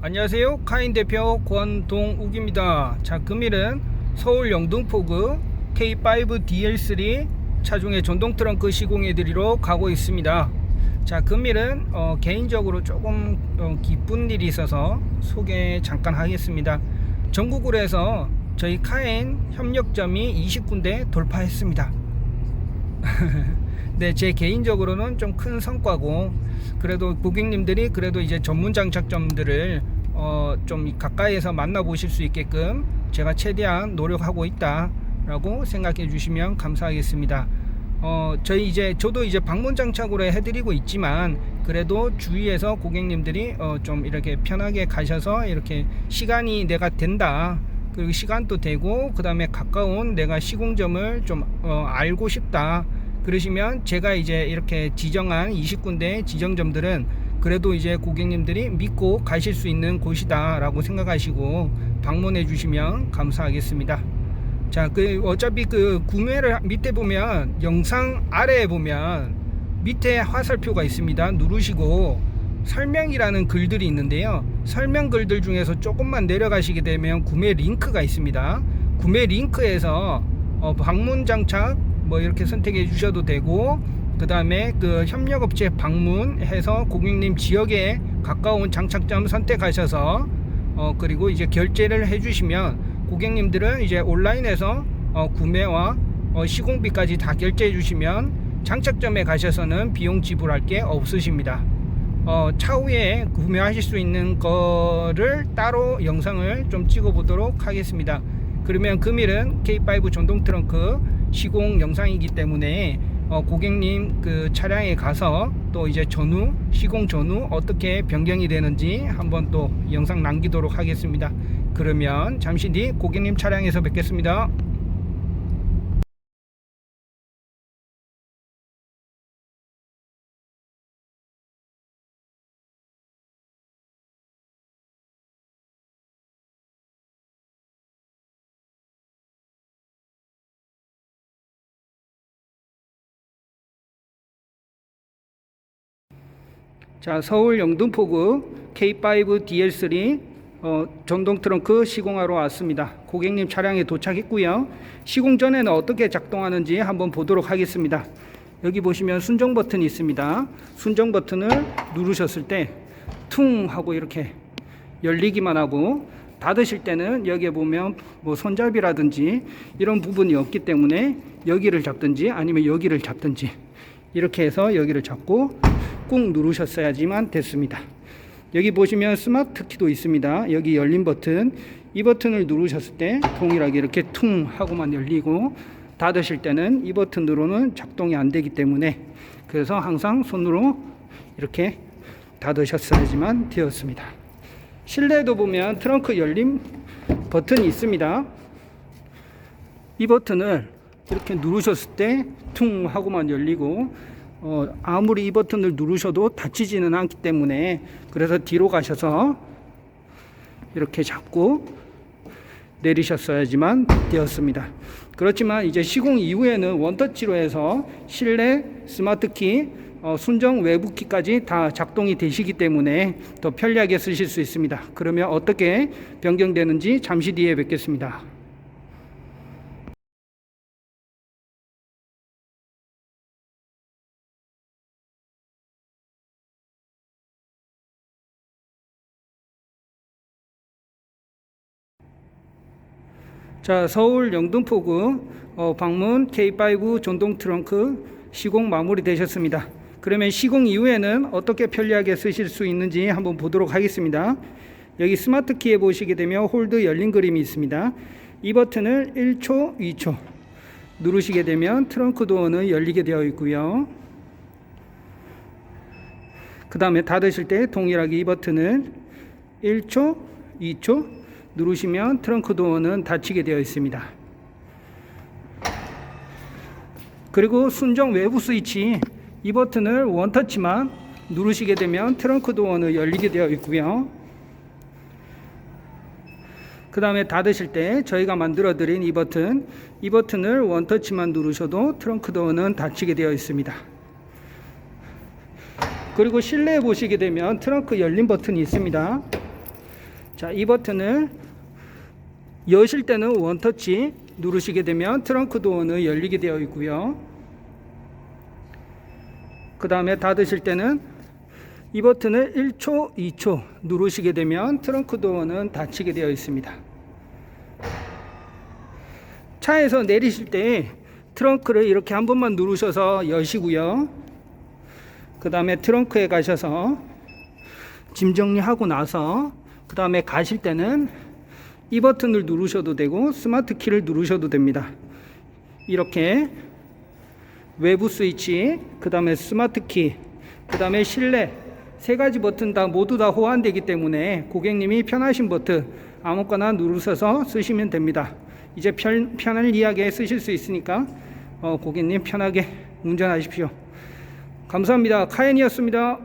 안녕하세요. 카인 대표 권동욱입니다. 자, 금일은 서울 영등포구 K5 DL3 차종의 전동 트렁크 시공해 드리러 가고 있습니다. 자, 금일은 어, 개인적으로 조금 어, 기쁜 일이 있어서 소개 잠깐 하겠습니다. 전국으로 해서 저희 카인 협력점이 20군데 돌파했습니다. 네, 제 개인적으로는 좀 큰 성과고 그래도 고객님들이 그래도 이제 전문 장착점들을 어, 좀 가까이에서 만나보실 수 있게끔 제가 최대한 노력하고 있다라고 생각해 주시면 감사하겠습니다. 어, 저희 이제 저도 이제 방문 장착으로 해드리고 있지만 그래도 주위에서 고객님들이 어, 좀 이렇게 편하게 가셔서 이렇게 시간이 내가 된다. 그리고 시간도 되고 그 다음에 가까운 내가 시공점을 좀 어, 알고 싶다. 그러시면 제가 이제 이렇게 지정한 20군데 지정점들은 그래도 이제 고객님들이 믿고 가실 수 있는 곳이다 라고 생각하시고 방문해 주시면 감사하겠습니다. 자 그 어차피 그 구매를 밑에 보면 영상 아래에 보면 밑에 화살표가 있습니다. 누르시고 설명이라는 글들이 있는데요. 설명 글들 중에서 조금만 내려가시게 되면 구매 링크가 있습니다. 구매 링크에서 어, 방문 장착 뭐 이렇게 선택해 주셔도 되고 그 다음에 그 협력업체 방문해서 고객님 지역에 가까운 장착점 선택하셔서 어 그리고 이제 결제를 해주시면 고객님들은 이제 온라인에서 어 구매와 어 시공비까지 다 결제해 주시면 장착점에 가셔서는 비용 지불할 게 없으십니다. 어 차후에 구매하실 수 있는 거를 따로 영상을 좀 찍어 보도록 하겠습니다. 그러면 금일은 K5 전동 트렁크 시공 영상이기 때문에 어, 고객님 그 차량에 가서 또 이제 전후 시공 전후 어떻게 변경이 되는지 한번 또 영상 남기도록 하겠습니다. 그러면 잠시 뒤 고객님 차량에서 뵙겠습니다. 자, 서울 영등포구 K5 DL3 어, 전동 트렁크 시공하러 왔습니다. 고객님 차량에 도착했고요. 시공 전에는 어떻게 작동하는지 한번 보도록 하겠습니다. 여기 보시면 순정 버튼이 있습니다. 순정 버튼을 누르셨을 때 퉁 하고 이렇게 열리기만 하고 닫으실 때는 여기에 보면 뭐 손잡이라든지 이런 부분이 없기 때문에 여기를 잡든지 아니면 여기를 잡든지 이렇게 해서 여기를 잡고 꾹 누르셨어야지만 됐습니다. 여기 보시면 스마트 키도 있습니다. 여기 열린 버튼 이 버튼을 누르셨을 때 동일하게 이렇게 퉁 하고만 열리고 닫으실 때는 이 버튼으로는 작동이 안 되기 때문에 그래서 항상 손으로 이렇게 닫으셨어야지만 되었습니다. 실내도 보면 트렁크 열림 버튼이 있습니다. 이 버튼을 이렇게 누르셨을 때 퉁 하고만 열리고 어, 아무리 이 버튼을 누르셔도 닫히지는 않기 때문에 그래서 뒤로 가셔서 이렇게 잡고 내리셨어야지만 되었습니다. 그렇지만 이제 시공 이후에는 원터치로 해서 실내 스마트키 어, 순정 외부 키까지 다 작동이 되시기 때문에 더 편리하게 쓰실 수 있습니다. 그러면 어떻게 변경되는지 잠시 뒤에 뵙겠습니다. 자, 서울 영등포구 어, 방문 K5 전동 트렁크 시공 마무리 되셨습니다. 그러면 시공 이후에는 어떻게 편리하게 쓰실 수 있는지 한번 보도록 하겠습니다. 여기 스마트 키에 보시게 되면 홀드 열린 그림이 있습니다. 이 버튼을 1초, 2초 누르시게 되면 트렁크 도어는 열리게 되어 있고요. 그 다음에 닫으실 때 동일하게 이 버튼을 1초, 2초 누르시면 트렁크 도어는 닫히게 되어 있습니다. 그리고 순정 외부 스위치 이 버튼을 원터치만 누르시게 되면 트렁크 도어는 열리게 되어 있고요. 그 다음에 닫으실 때 저희가 만들어 드린 이 버튼 이 버튼을 원터치만 누르셔도 트렁크 도어는 닫히게 되어 있습니다. 그리고 실내에 보시게 되면 트렁크 열림 버튼이 있습니다. 자, 이 버튼을 여실 때는 원터치 누르시게 되면 트렁크 도어는 열리게 되어 있고요. 그 다음에 닫으실 때는 이 버튼을 1초, 2초 누르시게 되면 트렁크 도어는 닫히게 되어 있습니다. 차에서 내리실 때 트렁크를 이렇게 한 번만 누르셔서 여시고요. 그 다음에 트렁크에 가셔서 짐 정리하고 나서 그 다음에 가실 때는 이 버튼을 누르셔도 되고 스마트 키를 누르셔도 됩니다. 이렇게 외부 스위치, 그 다음에 스마트 키, 그 다음에 실내 세 가지 버튼 다 모두 다 호환되기 때문에 고객님이 편하신 버튼 아무거나 누르셔서 쓰시면 됩니다. 이제 편, 편리하게 쓰실 수 있으니까 어, 고객님 편하게 운전하십시오. 감사합니다. 카엔이었습니다.